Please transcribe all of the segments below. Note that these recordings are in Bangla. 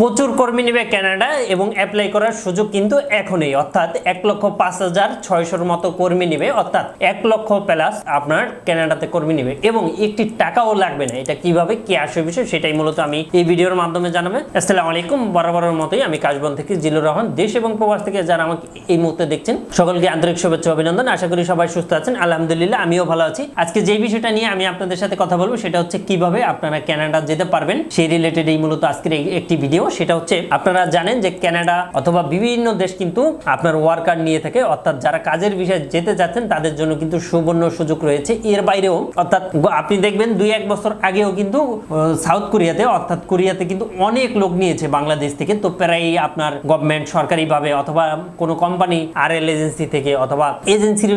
প্রচুর কর্মী নেবে কানাডা এবং অ্যাপ্লাই করার সুযোগ কিন্তু এখনই। অর্থাৎ এক লক্ষ পাঁচ হাজার ছয়শোর মতো কর্মী নেবে। অর্থাৎ এক লক্ষ প্লাস আপনার কানাডাতে কর্মী নেবে। এবং একটি টাকাও লাগবে না। এটা কীভাবে, কি আসবে বিষয় সেটাই মূলত আমি এই ভিডিওর মাধ্যমে জানাবে। আসসালামু আলাইকুম। বরাবরের মতোই আমি কাশবন থেকে জিলুর রহমান, দেশ এবং প্রবাস থেকে যারা আমাকে এই মুহূর্তে দেখছেন, সকলকে আন্তরিক শুভেচ্ছা অভিনন্দন। আশা করি সবাই সুস্থ আছেন। আলহামদুলিল্লাহ, আমিও ভালো আছি। আজকে যে বিষয়টা নিয়ে আমি আপনাদের সাথে কথা বলব, সেটা হচ্ছে কীভাবে আপনারা কানাডা যেতে পারবেন, সেই রিলেটেড এই মূলত আজকের একটি ভিডিও সেটা হচ্ছে আপনারা জানেন যে কানাডা অথবা বিভিন্ন দেশ কিন্তু আপনার ওয়ার্কার নিয়ে থাকে, অর্থাৎ যারা কাজের বিষয়ে যেতে যাচ্ছেন তাদের জন্য কিন্তু সুবর্ণ সুযোগ রয়েছে। এর বাইরেও, অর্থাৎ আপনি দেখবেন দুই এক বছর আগেও কিন্তু সাউথ কোরিয়াতে, অর্থাৎ কোরিয়াতে কিন্তু অনেক লোক নিয়েছে বাংলাদেশ থেকে। তো প্রায় আপনার গভর্নমেন্ট সরকারিভাবে অথবা কোনো কোম্পানি আর এল এজেন্সি থেকে অথবা এজেন্সির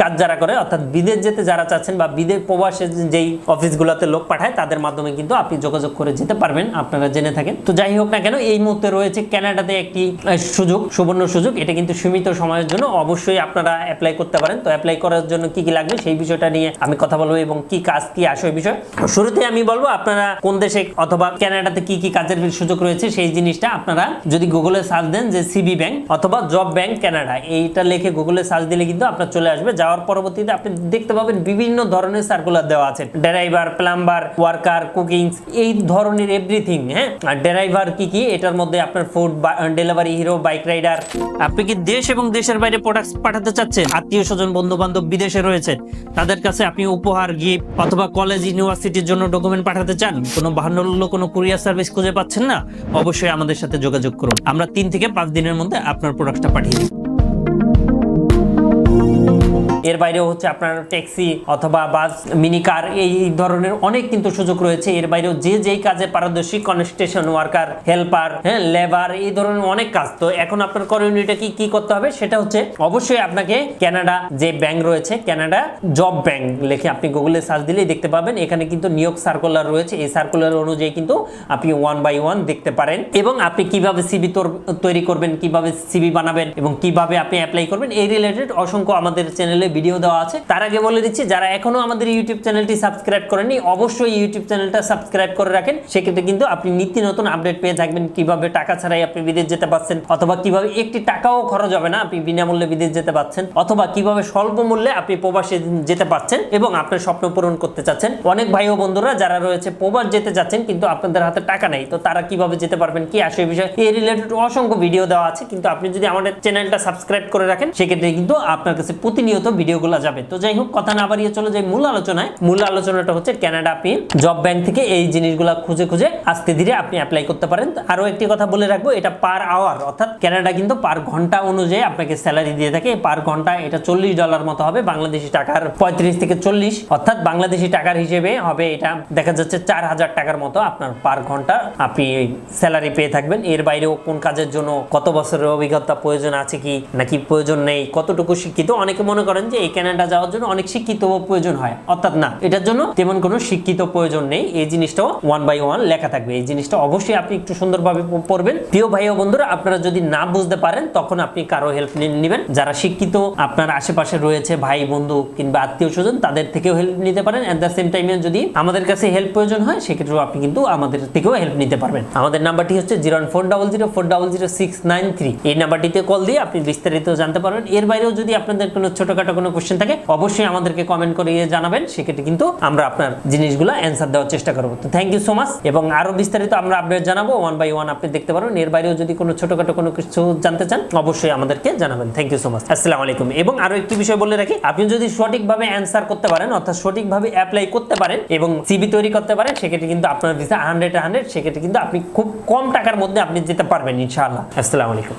কাজ যারা করে, অর্থাৎ বিদেশ যেতে যারা চাচ্ছেন বা বিদেশ প্রবাসে যেই অফিসগুলোতে লোক পাঠায়, তাদের মাধ্যমে কিন্তু আপনি যোগাযোগ করে যেতে পারবেন, আপনারা জেনে থাকেন। তো যাই হোক না কেন, এই মুহূর্তে রয়েছে কানাডাতে একটি সুযোগ, সুবর্ণ সুযোগ। এটা কিন্তু সীমিত সময়ের জন্য অবশ্যই আপনারা অ্যাপ্লাই করতে পারেন। তো অ্যাপ্লাই করার জন্য কি কি লাগবে সেই বিষয়টা নিয়ে আমি কথা বলব এবং কি কাজ, কি আসবে বিষয়। শুরুতে আমি বলব, আপনারা কোন দেশে অথবা কানাডাতে কি কি কাজের সুযোগ রয়েছে সেই জিনিসটা আপনারা যদি গুগলে সার্চ দেন যে সিবি ব্যাংক অথবা জব ব্যাংক কানাডা এইটা লিখে গুগলে সার্চ দিলে কিন্তু আপনার চলে আসবে। যাওয়ার পরবর্তীতে আপনি দেখতে পাবেন বিভিন্ন ধরনের সার্কুলার দেওয়া আছে। ড্রাইভার, প্লাম্বার, ওয়ার্কার কুকিং এই ধরনের এভরিথিং হ্যাঁ? আর ড্রাইভার কি কি? এটার মধ্যে আপনার food delivery hero bike rider আপনি কি দেশ এবং দেশের বাইরে প্রোডাক্ট পাঠাতে চাচ্ছেন? আত্মীয় স্বজন বন্ধু বান্ধব বিদেশে রয়েছে তাদের কাছে আপনি উপহার গিফট অথবা কলেজ ইউনিভার্সিটির জন্য ডকুমেন্ট পাঠাতে চান? কোনো বাহান্ন কোনো কুরিয়ার সার্ভিস খুঁজে পাচ্ছেন না? অবশ্যই আমাদের সাথে যোগাযোগ করুন। আমরা তিন থেকে পাঁচ দিনের মধ্যে আপনার প্রোডাক্টটা পাঠিয়ে দিই। এর বাইরেও হচ্ছে আপনার ট্যাক্সি অথবা বাস, মিনি কার, এই ধরনের অনেক কিন্তু সুযোগ রয়েছে। এর বাইরেও যে যেই কাজে পারদর্শী কনস্টেশন ওয়ার্কার হেল্পার হ্যাঁ লেবার এই ধরনের অনেক কাজ। তো এখন আপনার করণীয়টা কি কি করতে হবে? সেটা হচ্ছে অবশ্যই আপনাকে কানাডা যে ব্যাংক রয়েছে কানাডা জব ব্যাংক লিখে আপনি গুগলে সার্চ দিলেই দেখতে পাবেন। এখানে কিন্তু নিয়োগ সার্কুলার রয়েছে। এই সার্কুলার অনুযায়ী কিন্তু আপনি ওয়ান বাই ওয়ান দেখতে পারেন। এবং আপনি কীভাবে সিবি তৈরি করবেন, কীভাবে সিবি বানাবেন এবং কীভাবে আপনি অ্যাপ্লাই করবেন, এই রিলেটেড অসংখ্য আমাদের চ্যানেলে ভিডিও দেওয়া আছে, তার আগে বলে দিচ্ছি, যারা এখনও আমাদের ইউটিউব চ্যানেলটি সাবস্ক্রাইব করেননি, অবশ্যই ইউটিউব চ্যানেলটা সাবস্ক্রাইব করে রাখেন। সেক্ষেত্রে কিন্তু আপনি নিত্য নতুন আপডেট পেয়ে থাকবেন, কীভাবে টাকা ছাড়াই আপনি বিদেশ যেতে পারছেন, অথবা কীভাবে একটি টাকাও খরচ হবে না, আপনি বিনামূল্যে বিদেশ যেতে পারছেন, অথবা কীভাবে স্বল্প মূল্যে আপনি প্রবাসে যেতে পারছেন এবং আপনার স্বপ্ন পূরণ করতে চাচ্ছেন। অনেক ভাই ও বন্ধুরা যারা রয়েছে, প্রবাস যেতে যাচ্ছেন, কিন্তু আপনাদের হাতে টাকা নেই, তো তারা কীভাবে যেতে পারবেন কি আসে বিষয়ে এই রিলেটেড অসংখ্য ভিডিও দেওয়া আছে, কিন্তু আপনি যদি আমাদের চ্যানেলটা সাবস্ক্রাইব করে রাখেন, সেক্ষেত্রে কিন্তু আপনার কাছে প্রতিনিয়ত ভিডিওগুলো যাবে। তো যাই হোক, কথা না বাড়িয়ে চলে যাই মূল আলোচনায়। মূল আলোচনাটা হচ্ছে কানাডা আপনি জব ব্যাংক থেকে এই জিনিসগুলো খুঁজে খুঁজে আস্তে ধীরে আপনি অ্যাপ্লাই করতে পারেন। তো আরও একটি কথা বলে রাখব, এটা পার আওয়ার অর্থাৎ কানাডা কিন্তু পার ঘণ্টা অনুযায়ী আপনাকে স্যালারি দিয়ে থাকে। পার ঘণ্টা এটা চল্লিশ ডলার মতো হবে বাংলাদেশি টাকার, পঁয়ত্রিশ থেকে চল্লিশ। অর্থাৎ বাংলাদেশি টাকার হিসেবে হবে এটা, দেখা যাচ্ছে চার হাজার টাকার মতো আপনার পার ঘণ্টা আপনি স্যালারি পেয়ে থাকবেন। এর বাইরেও কোন কাজের জন্য, কত বছরের অভিজ্ঞতা প্রয়োজন আছে কি, নাকি প্রয়োজন নেই, কতটুকু শিক্ষিত, অনেকে মনে করেন যে এই কানাডা যাওয়ার জন্য অনেক শিক্ষিত প্রয়োজন হয়, অর্থাৎ না। এটার জন্য তেমন কোনো শিক্ষিত প্রয়োজন নেই। এই জিনিসটাও ওয়ান বাই ওয়ান লেখা থাকবে। এই জিনিসটা অবশ্যই আপনি একটু সুন্দরভাবে পড়বেন। প্রিয় ভাই ও বন্ধুরা, আপনারা যদি না বুঝতে পারেন, তখন আপনি কারও হেল্প নেবেন। যারা শিক্ষিত, আপনার আশেপাশে রয়েছে ভাই, বন্ধু কিংবা আত্মীয় স্বজন, তাদের থেকেও হেল্প নিতে পারেন। অ্যাট দ্য সেম টাইমে যদি আমাদের কাছে হেল্প প্রয়োজন হয়, সেক্ষেত্রেও আপনি কিন্তু আমাদের থেকেও হেল্প নিতে পারবেন। আমাদের নাম্বারটি হচ্ছে zero four double zero four double zero six nine three এই নাম্বারটিতে কল দিয়ে আপনি বিস্তারিত জানতে পারবেন। এর বাইরেও যদি আপনাদের কোনো ছোটখাটো কোনো কোশ্চেন থাকে, অবশ্যই আমাদেরকে কমেন্ট করে জানাবেন। সেক্ষেত্রে কিন্তু আমরা আপনার জিনিসগুলো অ্যান্সার দেওয়ার চেষ্টা করব। তো থ্যাংক ইউ সো মাচ এবং আরও বিস্তারিত আমরা আপডেট জানাব। ওয়ান বাই ওয়ান আপনি দেখতে পারবেন। এর বাইরেও যদি কোনো ছোটখাটো কোনো কিছু জানতে চান, অবশ্যই আমাদেরকে জানাবেন। থ্যাংক ইউ সো মাচ আসসালামু আলাইকুম। এবং আরও একটি বিষয় বলে রাখি, আপনি যদি সঠিকভাবে অ্যান্সার করতে পারেন, অর্থাৎ সঠিকভাবে অ্যাপ্লাই করতে পারেন এবং সিবি তৈরি করতে পারেন, সেক্ষেত্রে কিন্তু আপনার ভিসা হান্ড্রেড হান্ড্রেড সেক্ষেত্রে কিন্তু আপনি খুব কম টাকার মধ্যে আপনি যেতে পারবেন, ইনশাআল্লাহ। আসসালামু আলাইকুম।